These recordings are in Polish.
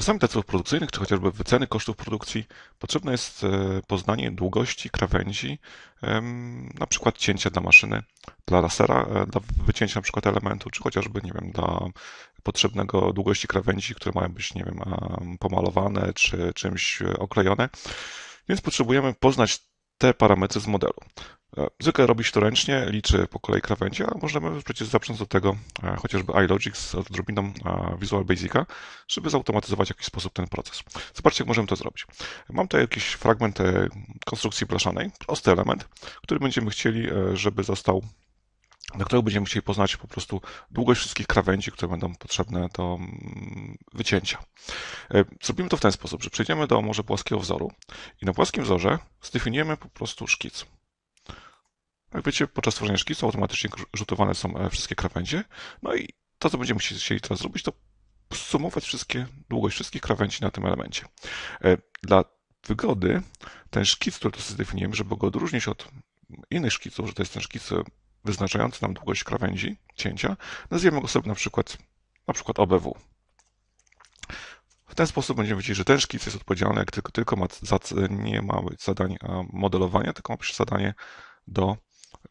Czasami dla celów produkcyjnych, czy chociażby wyceny kosztów produkcji, potrzebne jest e, poznanie długości krawędzi, na przykład cięcia dla maszyny, dla lasera, e, dla wycięcia na przykład elementu, czy chociażby, nie wiem, dla potrzebnego długości krawędzi, które mają być, nie wiem, pomalowane, czy czymś oklejone. Więc potrzebujemy poznać te parametry z modelu. E, zwykle robi się to ręcznie, liczy po kolei krawędzie, a możemy przecież zacząć do tego e, chociażby iLogic z odrobiną e, Visual Basica, żeby zautomatyzować w jakiś sposób ten proces. Zobaczcie, jak możemy to zrobić. Mam tutaj jakiś fragment konstrukcji blaszanej, prosty element, który będziemy chcieli, żeby został na którego będziemy chcieli poznać po prostu długość wszystkich krawędzi, które będą potrzebne do mm, wycięcia. Zrobimy to w ten sposób, że przejdziemy do może płaskiego wzoru i na płaskim wzorze zdefiniujemy po prostu szkic. Jak wiecie, podczas tworzenia szkicu automatycznie rzutowane są e, wszystkie krawędzie. No i to, co będziemy chcieli teraz zrobić, to sumować wszystkie, długość wszystkich krawędzi na tym elemencie. E, dla wygody ten szkic, który tu zdefiniujemy, żeby go odróżnić od innych szkiców, że to jest ten szkic e, wyznaczający nam długość krawędzi cięcia, nazwiemy go sobie na przykład, na przykład OBW. W ten sposób będziemy wiedzieć, że ten szkic jest odpowiedzialny, jak tylko, tylko ma, nie ma zadań modelowania, tylko ma zadanie do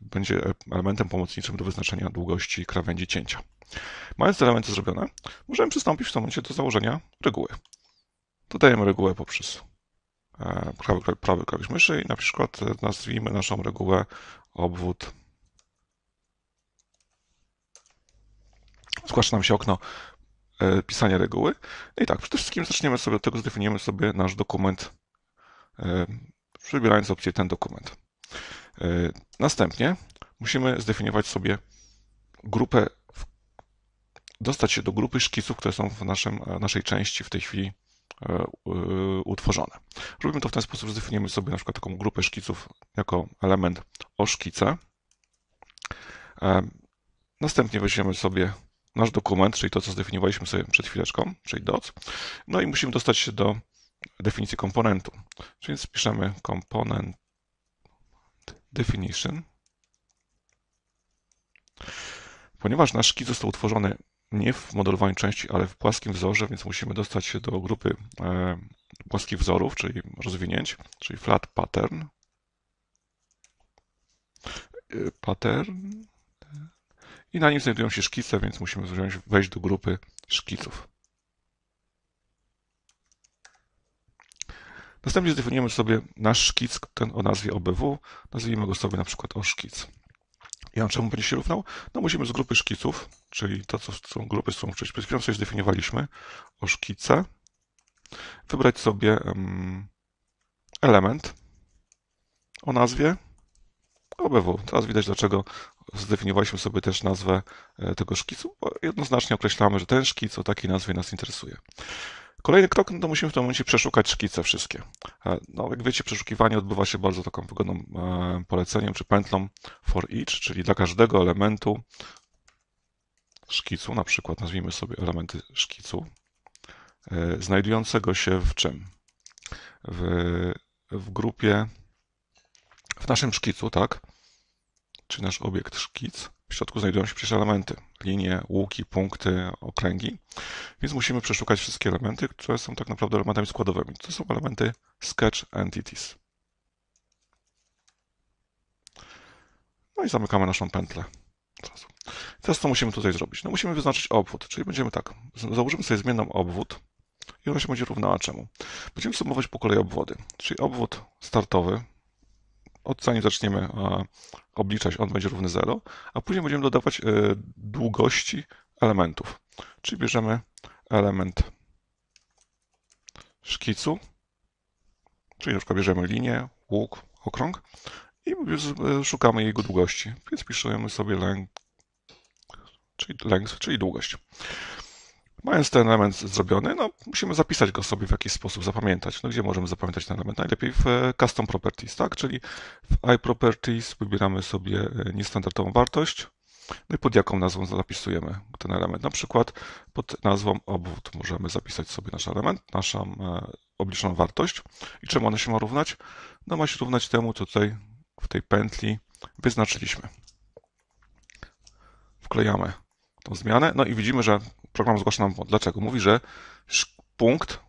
będzie elementem pomocniczym do wyznaczenia długości krawędzi cięcia. Mając te elementy zrobione, możemy przystąpić w tym momencie do założenia reguły. Dodajemy regułę poprzez e, prawy, prawy klawisz myszy i na przykład e, nazwijmy naszą regułę obwód. Zgłasza nam się okno e, pisania reguły. No i tak, przede wszystkim zaczniemy sobie od tego, zdefiniujemy sobie nasz dokument, wybierając opcję ten dokument. E, następnie musimy zdefiniować sobie grupę, dostać się do grupy szkiców, które są w naszym, e, naszej części w tej chwili e, utworzone. Robimy to w ten sposób, że zdefiniujemy sobie na przykład taką grupę szkiców jako element o szkice. Następnie weźmiemy sobie nasz dokument, czyli to, co zdefiniowaliśmy sobie przed chwileczką, czyli doc. No i musimy dostać się do definicji komponentu. Czyli spiszemy komponent definition. Ponieważ nasz szkic został utworzony nie w modelowaniu części, ale w płaskim wzorze, więc musimy dostać się do grupy e, płaskich wzorów, czyli rozwinięć, czyli flat pattern. E, pattern. I na nim znajdują się szkice, więc musimy wejść do grupy szkiców. Następnie zdefiniujemy sobie nasz szkic, ten o nazwie OBW. Nazwijmy go sobie na przykład o szkic. I on czemu będzie się równał? No musimy z grupy szkiców, czyli to, co są grupy, którą przed chwilą sobie zdefiniowaliśmy, o szkice, wybrać sobie element o nazwie OBW. Teraz widać, dlaczego zdefiniowaliśmy sobie też nazwę e, tego szkicu, bo jednoznacznie określamy, że ten szkic o takiej nazwie nas interesuje. Kolejny krok, no to musimy w tym momencie przeszukać szkice wszystkie. E, no, jak wiecie, przeszukiwanie odbywa się bardzo taką wygodną e, poleceniem, czy pętlą for each, czyli dla każdego elementu szkicu, na przykład nazwijmy sobie elementy szkicu, znajdującego się w czym? W, w grupie, w naszym szkicu, tak? Czy nasz obiekt szkic, w środku znajdują się przecież elementy, linie, łuki, punkty, okręgi, więc musimy przeszukać wszystkie elementy, które są tak naprawdę elementami składowymi. To są elementy Sketch Entities. No i zamykamy naszą pętlę. Teraz co musimy tutaj zrobić? No musimy wyznaczyć obwód, czyli będziemy tak, założymy sobie zmienną obwód i ona się będzie równała czemu? Będziemy sumować po kolei obwody, czyli obwód startowy, od zanim zaczniemy obliczać, on będzie równy 0, a później będziemy dodawać e, długości elementów. Czyli bierzemy element szkicu, czyli na przykład bierzemy linię, łuk, okrąg i e, szukamy jego długości. Więc piszemy sobie length, czyli, length, czyli długość. Mając ten element zrobiony, no, musimy zapisać go sobie w jakiś sposób, zapamiętać. No, gdzie możemy zapamiętać ten element? Najlepiej w e, Custom Properties, tak? Czyli w iProperties wybieramy sobie e, niestandardową wartość, no i pod jaką nazwą zapisujemy ten element. Na przykład pod nazwą obwód możemy zapisać sobie nasz element, naszą e, obliczoną wartość. I czemu ona się ma równać? No ma się równać temu, co tutaj w tej pętli wyznaczyliśmy. Wklejamy tą zmianę, no i widzimy, że program zgłasza nam. Dlaczego? Mówi, że punkt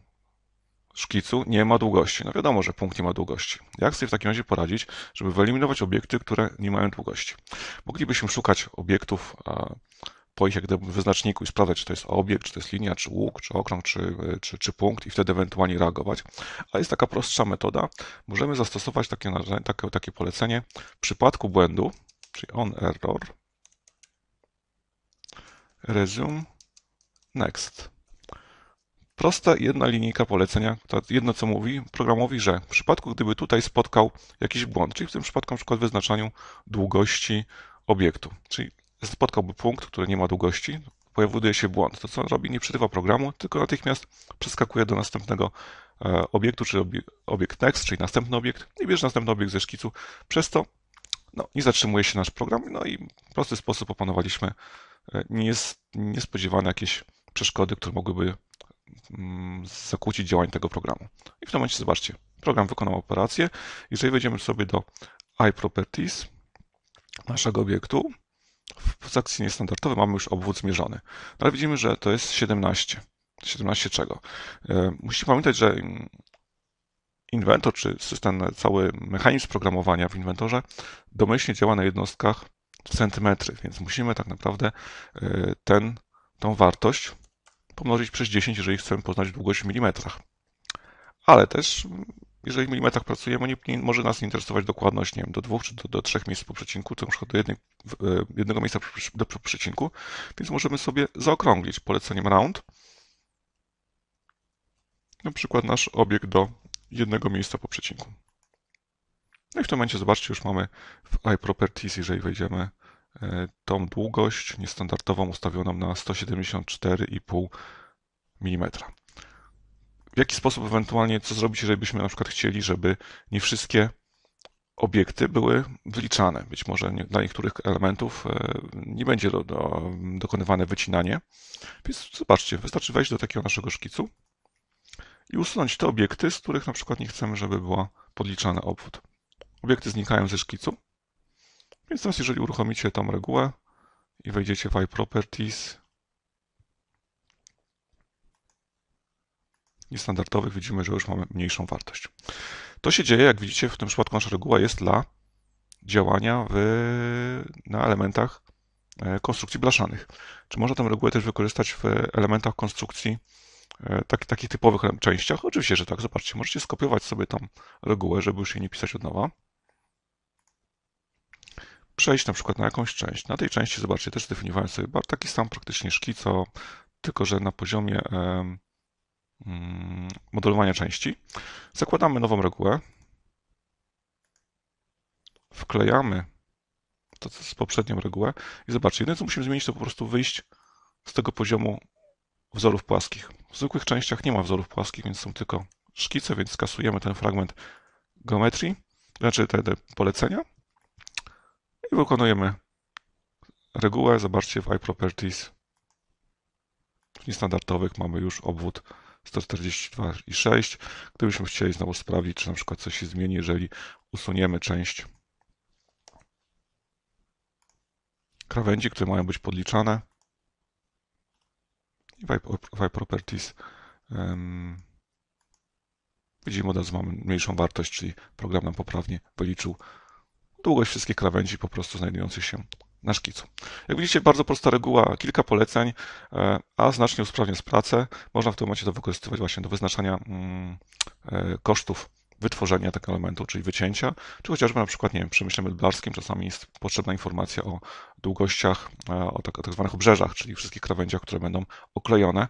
szkicu nie ma długości. No wiadomo, że punkt nie ma długości. Jak sobie w takim razie poradzić, żeby wyeliminować obiekty, które nie mają długości? Moglibyśmy szukać obiektów po ich jak gdyby wyznaczniku i sprawdzać, czy to jest obiekt, czy to jest linia, czy łuk, czy okrąg, czy, czy, czy punkt i wtedy ewentualnie reagować. A jest taka prostsza metoda. Możemy zastosować takie, takie, takie polecenie w przypadku błędu, czyli on error, resume, next. Prosta jedna linijka polecenia, jedno co mówi programowi, że w przypadku gdyby tutaj spotkał jakiś błąd, czyli w tym przypadku na przykład w wyznaczaniu długości obiektu, czyli spotkałby punkt, który nie ma długości, pojawuje się błąd. To co on robi? Nie przerywa programu, tylko natychmiast przeskakuje do następnego e, obiektu, czy obiekt next, czyli następny obiekt i bierze następny obiekt ze szkicu. Przez to no, nie zatrzymuje się nasz program, no i w prosty sposób opanowaliśmy e, niespodziewane jakieś przeszkody, które mogłyby mm, zakłócić działanie tego programu. I w tym momencie zobaczcie, program wykonał operację. Jeżeli wejdziemy sobie do iProperties naszego obiektu, w sekcji niestandardowej mamy już obwód zmierzony. No ale widzimy, że to jest 17. 17 czego? E, musicie pamiętać, że inwentor, czy system, cały mechanizm programowania w inwentorze domyślnie działa na jednostkach w centymetry, więc musimy tak naprawdę e, ten, tą wartość pomnożyć przez 10, jeżeli chcemy poznać długość w milimetrach. Ale też jeżeli w milimetrach pracujemy, nie, nie, może nas interesować dokładność, nie wiem, do dwóch czy do, do trzech miejsc po przecinku, to na przykład do jednej, e, jednego miejsca do przecinku, więc możemy sobie zaokrąglić poleceniem round na przykład nasz obiekt do jednego miejsca po przecinku. No i w tym momencie zobaczcie, już mamy w iProperties, jeżeli wejdziemy, e, tą długość niestandardową ustawioną na 174,5 mm w jaki sposób ewentualnie, co zrobić, jeżeli byśmy na przykład chcieli, żeby nie wszystkie obiekty były wyliczane. Być może nie, dla niektórych elementów e, nie będzie do, do, dokonywane wycinanie. Więc zobaczcie, wystarczy wejść do takiego naszego szkicu i usunąć te obiekty, z których na przykład nie chcemy, żeby była podliczany obwód. Obiekty znikają ze szkicu. Więc teraz jeżeli uruchomicie tą regułę i wejdziecie w iProperties niestandardowych widzimy, że już mamy mniejszą wartość. To się dzieje, jak widzicie, w tym przypadku nasza reguła jest dla działania w, na elementach e, konstrukcji blaszanych. Czy można tę regułę też wykorzystać w elementach konstrukcji e, tak, takich typowych częściach? Oczywiście, że tak. Zobaczcie, możecie skopiować sobie tą regułę, żeby już jej nie pisać od nowa. Przejść na przykład na jakąś część. Na tej części, zobaczcie, też zdefiniowałem sobie taki sam praktycznie szkico, tylko że na poziomie Mm, modelowania części. Zakładamy nową regułę. Wklejamy to, z poprzednią regułę i zobaczcie, jedyne co musimy zmienić, to po prostu wyjść z tego poziomu wzorów płaskich. W zwykłych częściach nie ma wzorów płaskich, więc są tylko szkice, więc skasujemy ten fragment geometrii, znaczy te, te polecenia i wykonujemy regułę. Zobaczcie w iProperties w niestandardowych mamy już obwód 142,6. Gdybyśmy chcieli znowu sprawdzić, czy na przykład coś się zmieni, jeżeli usuniemy część krawędzi, które mają być podliczane. I w iProperties um, widzimy razu mamy mniejszą wartość, czyli program nam poprawnie wyliczył długość wszystkich krawędzi po prostu znajdujących się na szkicu. Jak widzicie, bardzo prosta reguła, kilka poleceń, e, a znacznie usprawnia pracę. Można w tym momencie to wykorzystywać właśnie do wyznaczania mm, e, kosztów wytworzenia tego elementu, czyli wycięcia, czy chociażby na przykład, nie wiem, w przemyśle meblarskim czasami jest potrzebna informacja o długościach, e, o tak, o tak zwanych obrzeżach, czyli wszystkich krawędziach, które będą oklejone,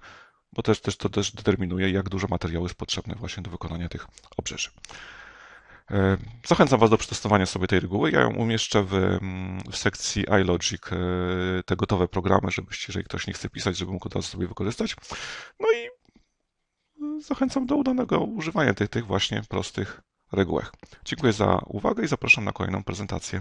bo też, też to też determinuje, jak dużo materiału jest potrzebne właśnie do wykonania tych obrzeży. E, zachęcam Was do przetestowania sobie tej reguły. Ja ją umieszczę w, mm, w sekcji iLogic, e, te gotowe programy, żebyście, jeżeli ktoś nie chce pisać, żeby mógł razu sobie wykorzystać. No i zachęcam do udanego używania tych, tych właśnie prostych regułek. Dziękuję za uwagę i zapraszam na kolejną prezentację.